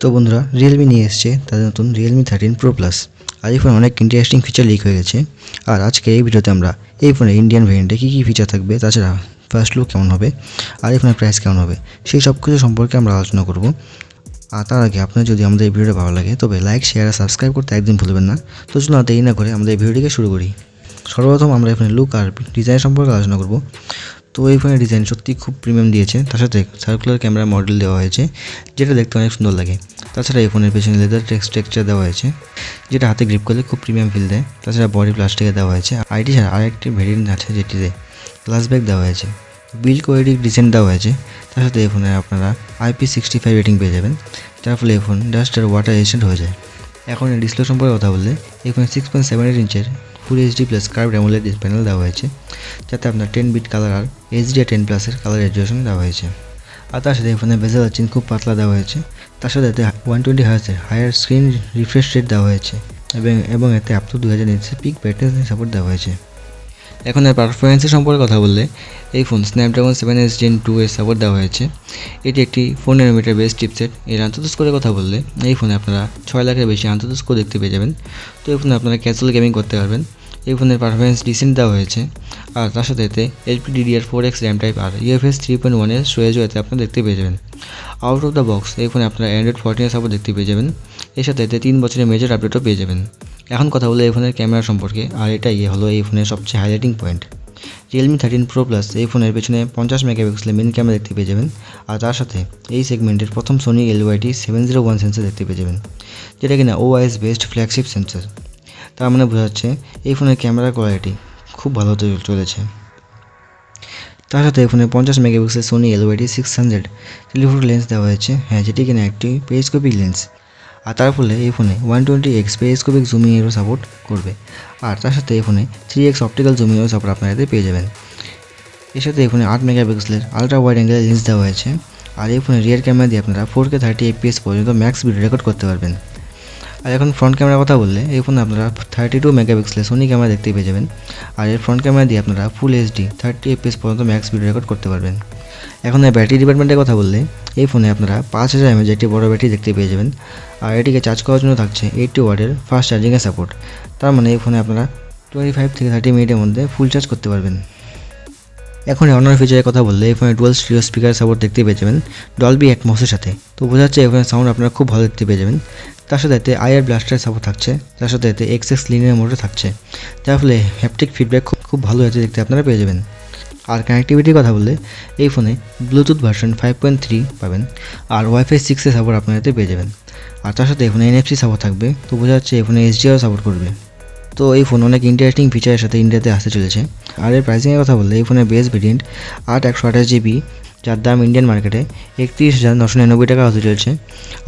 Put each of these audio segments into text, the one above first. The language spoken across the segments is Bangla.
তো বন্ধুরা রিয়েলমি নিয়ে এসছে তাদের নতুন রিয়েলমি থার্টিন প্রো প্লাস এই ফোনে অনেক ইন্টারেস্টিং ফিচার লিক হয়ে গেছে। আর আজকে এই ভিডিওতে আমরা এই ফোনের ইন্ডিয়ান ভেরিয়েন্টে কী কী ফিচার থাকবে, তাছাড়া ফার্স্ট লুক কেমন হবে, আর এই ফোনের প্রাইস কেমন হবে, সেই সব কিছু সম্পর্কে আমরা আলোচনা করব। আর তার আগে আপনার যদি আমাদের এই ভিডিওটা ভালো লাগে, তবে লাইক শেয়ার আর সাবস্ক্রাইব করতে একদিন ভুলবেন না। তো চলুন আর দেরি না করে আমরা এই ভিডিওটিকে শুরু করি। সর্বপ্রথম আমরা ফোনের লুক আর ডিজাইন সম্পর্কে আলোচনা করব। তো এই ফোনের ডিজাইন সত্যি খুব প্রিমিয়াম দিয়েছে। তার সাথে সার্কুলার ক্যামেরা মডেল দেওয়া হয়েছে, যেটা দেখতে অনেক সুন্দর লাগে। তাছাড়া এই ফোনের পেছনে লেদার টেক্সচার দেওয়া হয়েছে, যেটা হাতে গ্রিপ করলে খুব প্রিমিয়াম ফিল দেয়। তাছাড়া বডি প্লাস্টিকে দেওয়া হয়েছে। আইটি ছাড়া আরেকটি ভেরিয়েন্ট আছে যেটিতে গ্লাস ব্যাগ দেওয়া হয়েছে। বিল্ড কোয়ালিটি ডিজাইন দেওয়া হয়েছে। তার সাথে এই ফোনে আপনারা আইপি সিক্সটি ফাইভ রেটিং পেয়ে যাবেন। যার ফলে এই ফোন ডাস্ট আর ওয়াটার রেজিস্ট্যান্ট হয়ে যায়। এখন এই ডিসপ্লে সম্পর্কে কথা বললে এখানে six point seven eight ইঞ্চের full HD plus curve AMOLED panel দেওয়া হয়েছে, যাতে আপনার টেন বিট কালার আর এইচডি আর টেন প্লাসের কালার রেজুলেশন দেওয়া হয়েছে। আর তার সাথে ফোনে বেজেল চিন খুব পাতলা দেওয়া হয়েছে, তার সাথে এতে ওয়ান টোয়েন্টি হার্সের হায়ার স্ক্রিন রিফ্রেশ রেট দেওয়া হয়েছে, এবং এবং এতে আপ টু দু হাজার পিক ব্রাইটনেস সাপোর্ট দেওয়া হয়েছে। এখন এর পারফরমেন্সের সম্পর্কে কথা বললে, এই phone Snapdragon seven S gen two এর সাপোর্ট দেওয়া হয়েছে। এটি একটি ফোর নানোমিটার বেস চিপসেট এর আন্তর্জাতিক স্কোরের কথা বললে, এই ফোনে আপনারা ছয় লাখের বেশি স্কোর দেখতে পেয়ে যাবেন। তো এই ফোনে আপনারা ক্যাজুয়াল গেমিং করতে পারবেন। এই ফোনের পারফরমেন্স ডিসেন্ট দেওয়া হয়েছে। আর তার সাথে এতে HP DDR four X RAM type আর ইউএফএস থ্রি পয়েন্ট ওয়ানের স্টোরেজও এতে আপনারা দেখতে পেয়ে যাবেন। আউট অফ দ্য বক্স এই ফোনে আপনারা অ্যান্ড্রয়েড ফোরটিনের সাপোর্ট দেখতে পেয়ে যাবেন। এর সাথে এতে তিন বছরের মেজর আপডেটও পেয়ে যাবেন। এখন কথা বলে এই ফোনের ক্যামেরা সম্পর্কে, আর এটাই হলো এই ফোনের সবচেয়ে highlighting point Realme thirteen pro plus এই ফোনের পেছনে পঞ্চাশ মেগাপিক্সেলের মেন ক্যামেরা দেখতে পেয়ে যাবেন, আর তার সাথে এই সেগমেন্টের প্রথম Sony LYT seven zero one sensor দেখতে পেয়ে যাবেন, যেটা কিনা ওআইএস বেস্ট ফ্ল্যাগশিপ সেন্সার তার মানে বোঝা যাচ্ছে এই ফোনের ক্যামেরা কোয়ালিটি খুব ভালো হতে চলেছে। তার সাথে এই ফোনে পঞ্চাশ megapixel Sony LYT six hundred telephoto lens দেওয়া হয়েছে হ্যাঁ যেটি কিনা একটি পেরিস্কোপিক লেন্স আর তার ফলে এই ফোনে ওয়ান টোয়েন্টি এক্স পেরিস্কোপিক জুমিংয়েরও সাপোর্ট করবে। আর তার সাথে এই ফোনে থ্রি এক্স অপটিক্যাল জুমিংয়েরও সাপোর্ট আপনারা এতে পেয়ে যাবেন। এর সাথে এই ফোনে আট মেগাপিক্সেলের আলট্রা ওয়াইড অ্যাঙ্গেলের লেন্স দেওয়া হয়েছে। আর এই ফোনে রিয়ার ক্যামেরা দিয়ে আপনারা ফোর কে থার্টি এফপিএস পর্যন্ত ম্যাক্স ভিডিও রেকর্ড করতে পারবেন। আর এখন ফ্রন্ট ক্যামেরার কথা বললে, এই ফোনে আপনারা থার্টি টু মেগাপিক্সেলের সোনি ক্যামেরা দেখতে পেয়ে যাবেন। আর এর ফ্রন্ট ক্যামেরা দিয়ে আপনারা ফুল এইচডি থার্টি এফপিএস পর্যন্ত ম্যাক্স ভিডিও রেকর্ড করতে পারবেন। এখন ব্যাটারি ডিপার্টমেন্টের কথা বললে, এই ফোনে আপনারা পাঁচ হাজার এমএচ একটি বড় ব্যাটারি দেখতে পেয়ে যাবেন। আর এটিকে চার্জ করার জন্য থাকছে এইটটি ওয়ার্ডের ফাস্ট চার্জিংয়ের সাপোর্ট তার মানে এই ফোনে আপনারা টোয়েন্টি ফাইভ থেকে থার্টি মিনিটের মধ্যে ফুল চার্জ করতে পারবেন। এখন অন্য ফিচারের কথা বললে, এই ফোনে ডুয়াল স্টিরিও স্পিকার সাপোর্ট দেখতে পেয়ে যাবেন ডলবি অ্যাটমসের সাথে। তো বোঝা যাচ্ছে এই ফোনের সাউন্ড আপনারা খুব ভালো দেখতে পেয়ে যাবেন। তার সাথে এতে আইআর ব্লাস্টার সাপোর্ট থাকছে, তার সাথে এতে এক্স এক্স লিনিয়ার মোটর থাকছে। যার ফলে হ্যাপটিক ফিডব্যাক খুব খুব ভালো হয়েছে দেখতে আপনারা পেয়ে যাবেন। আর কানেক্টিভিটির কথা বললে, এই ফোনে Bluetooth version five point three পাবেন আর ওয়াইফাই সিক্সের সাপোর্ট আপনারা এতে পেয়ে যাবেন। আর তার সাথে এই ফোনে এনএফসি সাপোর্ট থাকবে, তো বোঝা যাচ্ছে এই ফোনে এসডিআর সাপোর্ট করবে। তো এই ফোন অনেক ইন্টারেস্টিং ফিচারের সাথে ইন্ডিয়াতে আসতে চলেছে। আর এর প্রাইসিংয়ের কথা বললে, এই ফোনের বেস ভেরিয়েন্ট আট একশো আঠাশ জিবি যার দাম ইন্ডিয়ান মার্কেটে একত্রিশ হাজার নশো নিরানব্বই টাকা হতে চলেছে।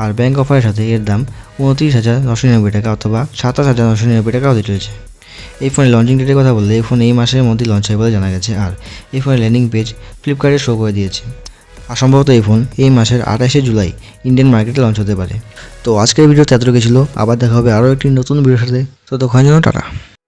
আর ব্যাঙ্ক অফারের সাথে এর দাম উনত্রিশ হাজার নশো নিরানব্বই টাকা অথবা সাতাশ হাজার নশো নিরানব্বই টাকা হতে চলেছে। এই ফোনের লঞ্চিং ডেটের কথা বললে, এই ফোন এই মাসের মধ্যেই লঞ্চ হয় বলে জানা গেছে। আর এই ফোনের ল্যান্ডিং পেজ ফ্লিপকার্টে শো করে দিয়েছে। আর সম্ভবত এই ফোন এই মাসের আঠাশে জুলাই ইন্ডিয়ান মার্কেটে লঞ্চ হতে পারে। তো আজকের ভিডিওতে এতটুকু ছিল। আবার দেখা হবে আরও একটি নতুন ভিডিওর সাথে। তো তখন জন্য টাটা।